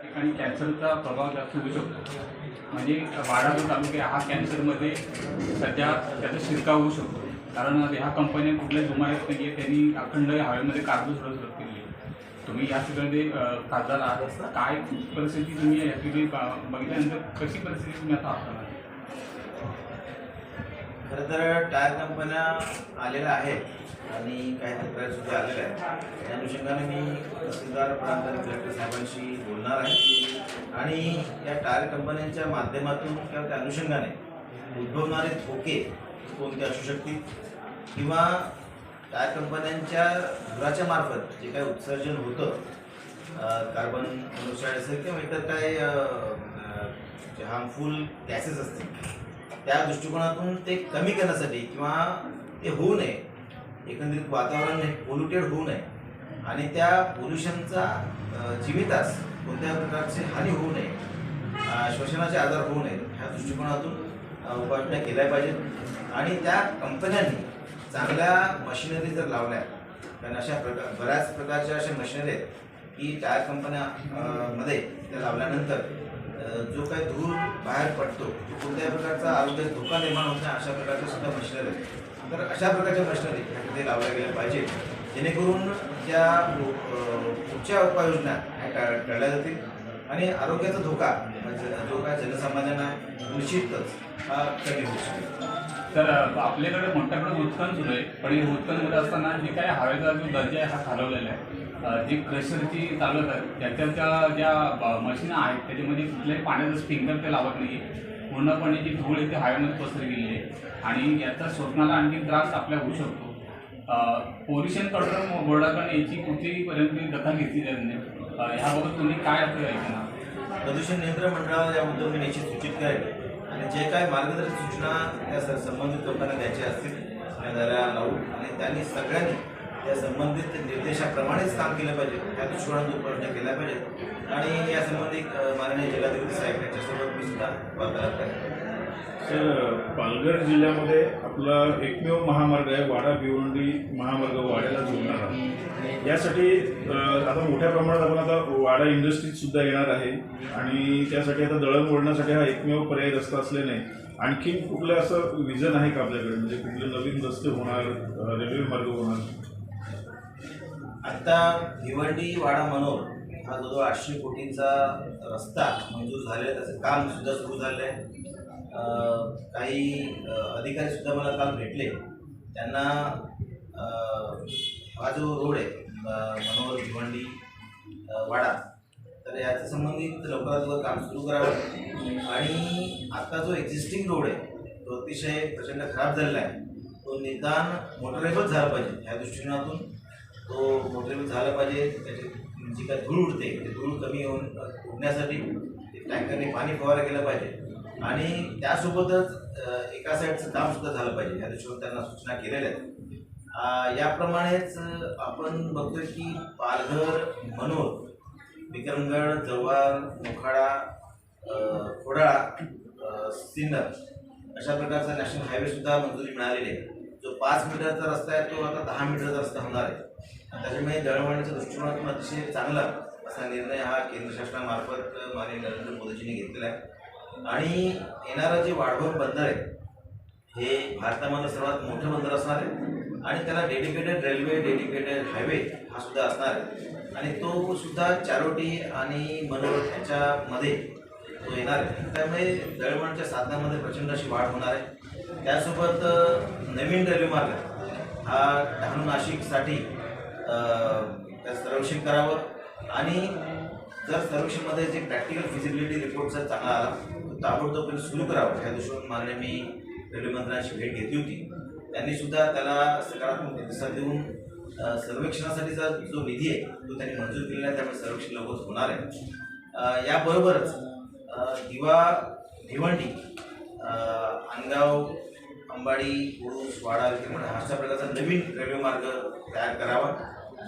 ठिकाणी कॅन्सरचा प्रभाव जास्त होऊ शकतो. म्हणजे वाडा तालुक्या हा कॅन्सरमध्ये सध्या त्याचा शिरकाव होऊ शकतो. कारण ह्या कंपन्या कुठल्या जुमानत नाही आहे त्यांनी अखंड हवेमध्ये कार्बन सोडत केली आहे. तुम्ही या ठिकाणी खासदार आहात. काय परिस्थिती तुम्ही या ठिकाणी बघितल्यानंतर कशी परिस्थिती तुम्ही आता हाताळणार खरं तर टायर कंपन्या आलेल्या आहेत आणि काही तक्रार सुद्धा आलेल्या आहेत. त्या अनुषंगाने मी तहसीलदार प्रांत कलेक्टर साहेबांशी बोलणार आहे. आणि या टायर कंपन्यांच्या माध्यमातून किंवा त्या अनुषंगाने उद्भवणारे धोके कोणते असू शकतील? किंवा टायर कंपन्यांच्या धुराच्या मार्फत जे काही उत्सर्जन होतं कार्बन मोनॉक्साईड असेल किंवा इतर काही हार्मफुल गॅसेस असतील त्या दृष्टिकोनातून ते कमी करण्यासाठी किंवा ते होऊ नये. एकंदरीत वातावरण पोल्युटेड होऊ नये. आणि त्या पोल्युशनचा जीवितास कोणत्या प्रकारची हानी होऊ नये श्वसनाचे आजार होऊ नये ह्या दृष्टिकोनातून उपाययोजना केल्या पाहिजेत. आणि त्या कंपन्यांनी चांगल्या मशिनरी जर लावल्या कारण अशा प्रकार बऱ्याच प्रकारच्या अशा मशिनरी आहेत की टायर कंपन्या मध्ये त्या लावल्यानंतर जो काही धूर बाहेर पडतो तो कोणत्याही प्रकारचा आरोग्यात धोका निर्माण होत नाही अशा प्रकारच्या सुद्धा मशिनरी आहेत. तर अशा प्रकारच्या मशिनरी फॅक्टरी लावल्या गेल्या पाहिजे जेणेकरून ज्या पुढच्या उपाययोजना ह्या टाळल्या जातील. आणि आरोग्याचा धोका म्हणजे जो काय जनसामान्यांना निश्चितच हा कमी होऊ शकतो तर आपल्याकडे मोठ्याकडे उत्खन सुरू आहे. पण हे उत्खननमध्ये असताना जे काय हवेचा जो दर्जा आहे हा खालवलेला आहे. जे क्रशरची आहे त्याच्या त्या ज्या मशीन आहेत त्याच्यामध्ये कुठल्याही पाण्याचं स्प्रिंकलर ते लावत नाही पूर्णपणे जी धूळ आहे ती हवेमध्ये पसरली गेली आहे. आणि याचा स्वप्नाला आणखी त्रास आपल्या होऊ शकतो. पोल्युशन कंट्रोल बोर्डाकडून याची कुठलीही पर्यंत दखल घेतली जात नाही. ह्याबाबत तुम्ही काय आपलं ऐकणार प्रदूषण नियंत्रण मंडळाला या मी निश्चित सूचित करेल. आणि जे काय मार्गदर्शक सूचना त्या संबंधित लोकांना द्यायच्या असतील त्या द्यायला लावू आणि त्यांनी सगळ्यांनी त्या संबंधित निर्देशाप्रमाणेच काम केलं पाहिजे. त्या दृष्टिकोनातून प्रयत्न केल्या पाहिजे. आणि यासंबंधी माननीय जिल्हाधिकारी साहेब यांच्यासोबत मी सुद्धा वार्तालाप करेन सर पालघर जिल्ह्यामध्ये आपला एकमेव महामार्ग आहे वाडा भिवंडी महामार्ग वाड्याला जोडणारा यासाठी आता मोठ्या प्रमाणात आपण आता वाडा इंडस्ट्रीज सुद्धा येणार आहे आणि त्यासाठी आता दळणवळणासाठी हा एकमेव पर्याय रस्ता असल्याने आणखीन कुठलं असं विजन आहे का आपल्याकडे? म्हणजे कुठले नवीन रस्ते होणार रेल्वे मार्ग होणार? आता भिवंडी वाडा मनोर हा जो आठशे कोटींचा रस्ता मंजूर झाले त्याचं काम सुद्धा सुरू झालं आहे काही अधिकारीसुद्धा अधिकारी सुद्धा मला काल भेटले. त्यांना हा जो रोड आहे मनोहर भिवंडी वाडा तर याच्या संबंधित लवकरात लवकर काम सुरू करावं. आणि आता जो एक्झिस्टिंग रोड आहे तो अतिशय प्रचंड खराब झालेला आहे. तो निदान मोटरेबल झाला पाहिजे ह्या दृष्टिकोनातून. तो मोटरेबल झाला पाहिजे त्याची जी काय धूळ उडते ते धूळ कमी होऊन उडण्यासाठी टँकरने पाणी फवारा केलं पाहिजे. आणि त्यासोबतच एका साईडचं काम सुद्धा झालं पाहिजे. या दृष्टीने त्यांना सूचना केलेल्या आहेत. याप्रमाणेच आपण बघतोय की पालघर मनोर विक्रमगड जव्हार मोखाडा खोडाळा सिन्नर अशा प्रकारचा नॅशनल हायवेसुद्धा मंजुरी मिळालेली आहे. जो पाच मीटरचा रस्ता आहे तो आता दहा मीटरचा रस्ता होणार आहे. आणि त्याच्यामुळे दळणवळणाच्या दृष्टिकोनातून अतिशय चांगला असा निर्णय हा केंद्र शासनामार्फत माननीय नरेंद्र मोदीजींनी घेतलेला आहे. आणि येणारं जे वाढवण बंदर आहे हे भारतामधलं सर्वात मोठं बंदर असणार आहे. आणि त्याला डेडिकेटेड रेल्वे डेडिकेटेड हायवे हा सुद्धा असणार आहे. आणि तो सुद्धा चारोटी आणि मनोर ह्याच्यामध्ये तो येणार आहे. त्यामुळे दळवणच्या साधनामध्ये प्रचंड अशी वाढ होणार आहे. त्यासोबत नवीन रेल्वे मार्ग हा डहाणू नाशिकसाठी त्याचं सर्वेक्षण करावं. आणि जर सर्वेक्षणमध्ये जे प्रॅक्टिकल फिजिबिलिटी रिपोर्ट जर चांगला आला ताबडतोब सुरू करावं. ह्या दृष्टीने माननीय मी रेल्वे मंत्र्यांची भेट घेतली होती. त्यांनी सुद्धा त्याला सकारात्मक प्रतिसाद देऊन सर्वेक्षणासाठीचा जो निधी आहे तो त्यांनी मंजूर केलेला आहे. त्यामुळे सर्वेक्षण लवकरच होणार आहे. याबरोबरच दिवा भिवंडी अ, अंबाडी उडूस वाडा विक्रमण अशा प्रकारचा नवीन रेल्वे मार्ग तयार करावा.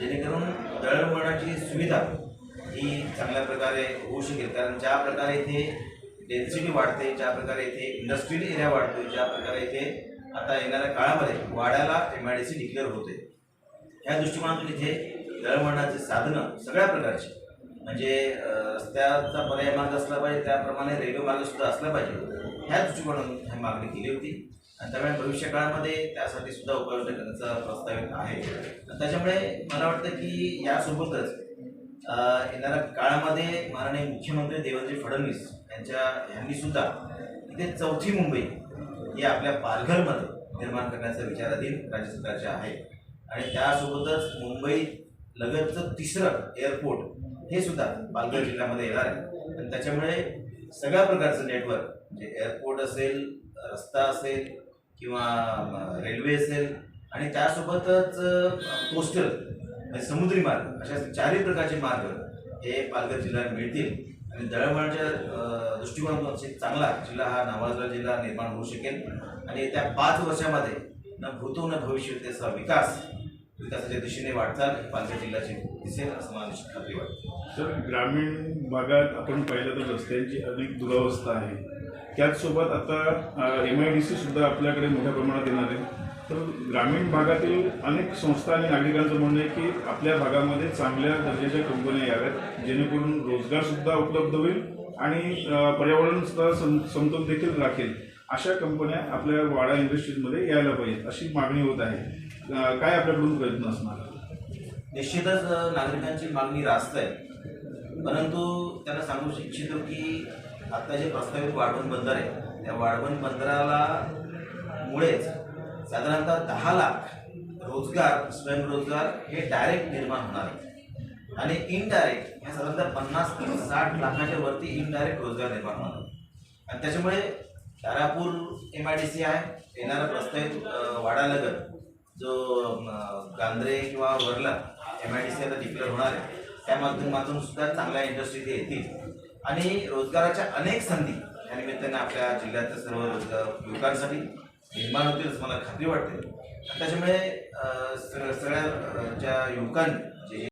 जेणेकरून दळणवळणाची सुविधा ही चांगल्या प्रकारे होऊ शकेल. कारण ज्या प्रकारे इथे डेन्सिटी वाढते ज्या प्रकारे इथे इंडस्ट्रियल एरिया वाढतोय ज्या प्रकारे इथे आता येणाऱ्या काळामध्ये वाड्याला M I D C declare होते ह्या दृष्टिकोनातून इथे दळणवळणाची साधनं सगळ्या प्रकारची म्हणजे रस्त्याचा पर्याय मार्ग असला पाहिजे त्याप्रमाणे रेल्वे मार्ग सुद्धा असला पाहिजे ह्या दृष्टिकोनातून ही मागणी केली होती. आणि त्यामुळे भविष्य काळामध्ये त्यासाठी सुद्धा उपाययोजना करण्याचा प्रस्तावित आहे. त्याच्यामुळे मला वाटतं की यासोबतच येणाऱ्या काळामध्ये माननीय मुख्यमंत्री देवेंद्र फडणवीस यांच्या ह्यांनीसुद्धा इथे चौथी मुंबई ही आपल्या पालघरमध्ये निर्माण करण्याचा विचाराधीन राज्य सरकारचे आहे. आणि त्यासोबतच मुंबई लगतचं तिसरं एअरपोर्ट हे सुद्धा पालघर जिल्ह्यामध्ये येणार आहे. आणि त्याच्यामुळे सगळ्या प्रकारचं नेटवर्क म्हणजे एअरपोर्ट असेल रस्ता असेल किंवा रेल्वे असेल आणि त्यासोबतच कोस्टल म्हणजे समुद्री मार्ग अशा चारही प्रकारचे मार्ग हे पालघर जिल्ह्यात मिळतील. आणि दळणवळणच्या दृष्टिकोनातून एक चांगला जिल्हा हा नावाजला जिल्हा निर्माण होऊ शकेल. आणि येत्या पाच वर्षामध्ये न भूतो न भविष्य त्याचा विकास विकासाच्या दिशेने वाटचाल पालघर जिल्ह्याची दिसेल असं मला निश्चित खात्री वाटते. तर ग्रामीण भागात आपण पाहिलं तर रस्त्यांची अधिक दुरावस्था आहे. त्याचसोबत आता एम आय डी सी सुद्धा आपल्याकडे मोठ्या प्रमाणात येणार आहे. तर ग्रामीण भागातील अनेक संस्था आणि नागरिकांचं म्हणणं आहे की आपल्या भागामध्ये चांगल्या दर्जाच्या कंपन्या याव्यात जेणेकरून रोजगारसुद्धा उपलब्ध होईल आणि पर्यावरणसुद्धा पर्यावरण सुद्धा सम समतोल देखील राखेल. अशा कंपन्या आपल्या वाडा इंडस्ट्रीजमध्ये यायला पाहिजेत अशी मागणी होत आहे. काय आपल्याकडून प्रयत्न असणार? निश्चितच नागरिकांची मागणी रास्त आहे. परंतु त्यांना सांगू इच्छितो की आता जे प्रस्तावित वाढवण बंदर आहे त्या वाढवण बंदराला मुळेच साधारणतः दहा लाख रोजगार स्वयंरोजगार हे डायरेक्ट निर्माण होणार आहेत आणि इनडायरेक्ट ह्या साधारणतः पन्नास ते साठ लाखाच्या वरती इनडायरेक्ट रोजगार निर्माण होणार आणि त्याच्यामुळे Tarapur M I D C आहे येणारा प्रस्तावित वाडालगत जो अं, गांद्रे किंवा वरला एम आय डी सी आता डिक्लेअर होणार आहे त्या माध्यमातून सुद्धा चांगल्या इंडस्ट्री ते येतील. आणि रोजगाराच्या अनेक संधी या निमित्ताने आपल्या जिल्ह्यातल्या सर्व रोजगार युवकांसाठी निर्माण होतील असं मला खात्री वाटते. त्याच्यामुळे सगळ्या ज्या युवकांनी जे